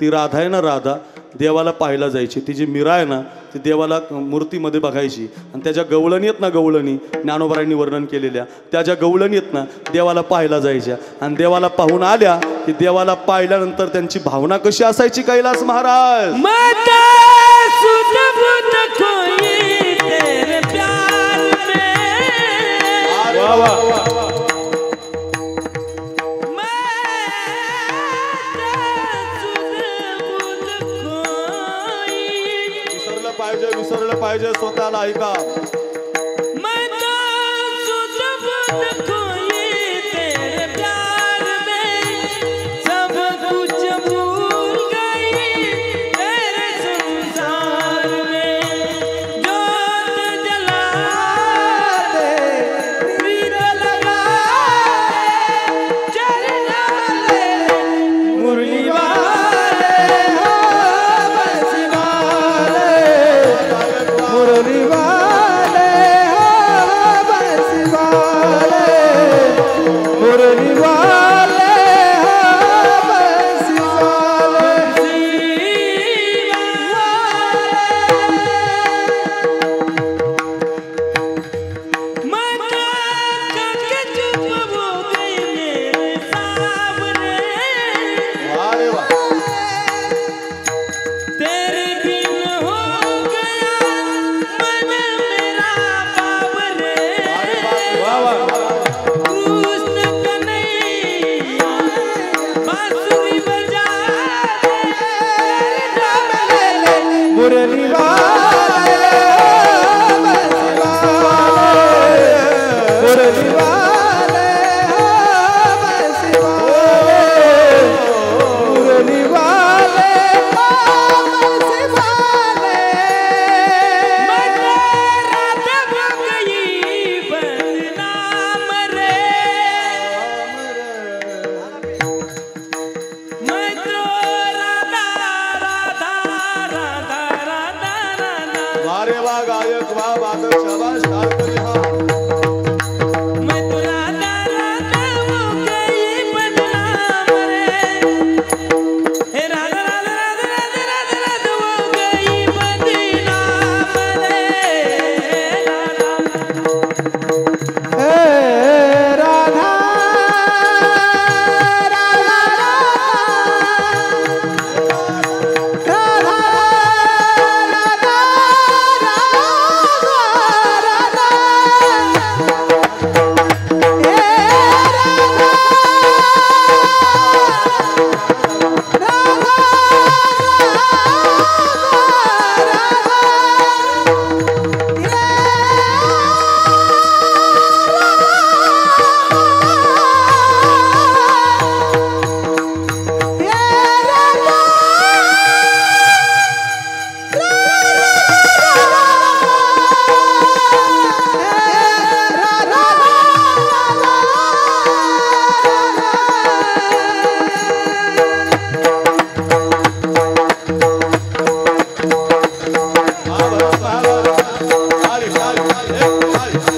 ती राधा आहे ना राधा देवाला पाहायला जायची. ती जी मीरा आहे ना ती देवाला मूर्तीमध्ये बघायची. आणि त्याच्या गवळणी आहेत ना गवळणी ज्ञानोबरायांनी वर्णन केलेल्या त्या ज्या गवळणी आहेत ना देवाला पाहायला जायच्या. आणि देवाला पाहून आल्या की देवाला पाहिल्यानंतर त्यांची भावना कशी असायची कैलास महाराज? वा. पाहिजे स्वतःला ऐका. 우리가. गायक वा वादक शाबाश ठाकरे हा Hall, Hall.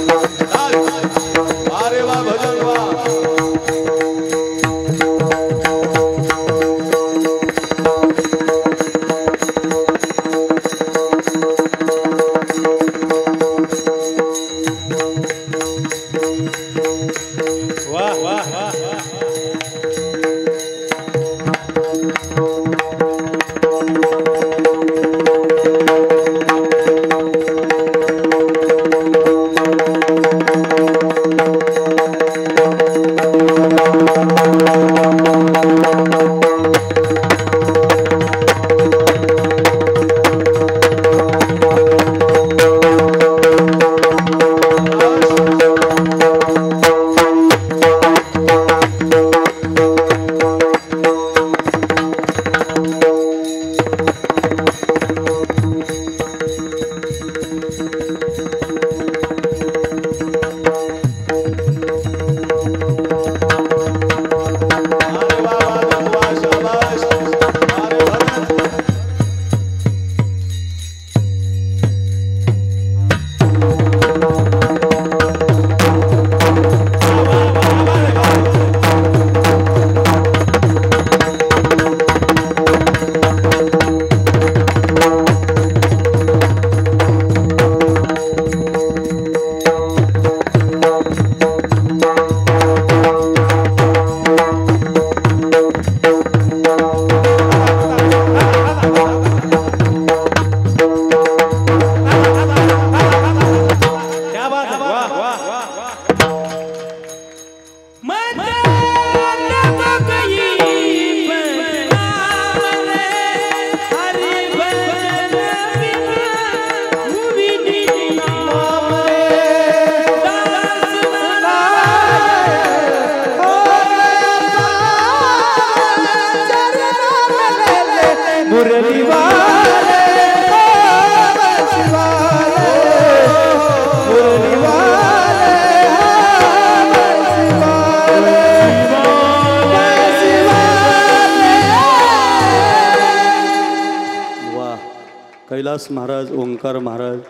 कैलास महाराज ओंकार महाराज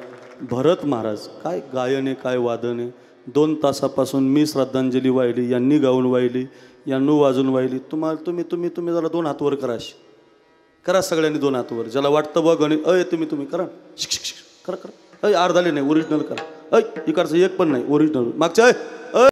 भरत महाराज काय गायन आहे काय वादन. आहे दोन तासापासून मी श्रद्धांजली वाहिली यांनी गाऊन वाहिली यांनी वाजून वाहिली. तुम्हाला तुम्ही तुम्ही तुम्ही जरा दोन हातवर करा करा सगळ्यांनी दोन हातवर. ज्याला वाटतं बघ गणित अय तुम्ही तुम्ही करा. शिक शिक शिक करा करा. अय अर्धाले नाही ओरिजिनल करा. अय इकडचं एक पण नाही ओरिजिनल. मागच्या अय.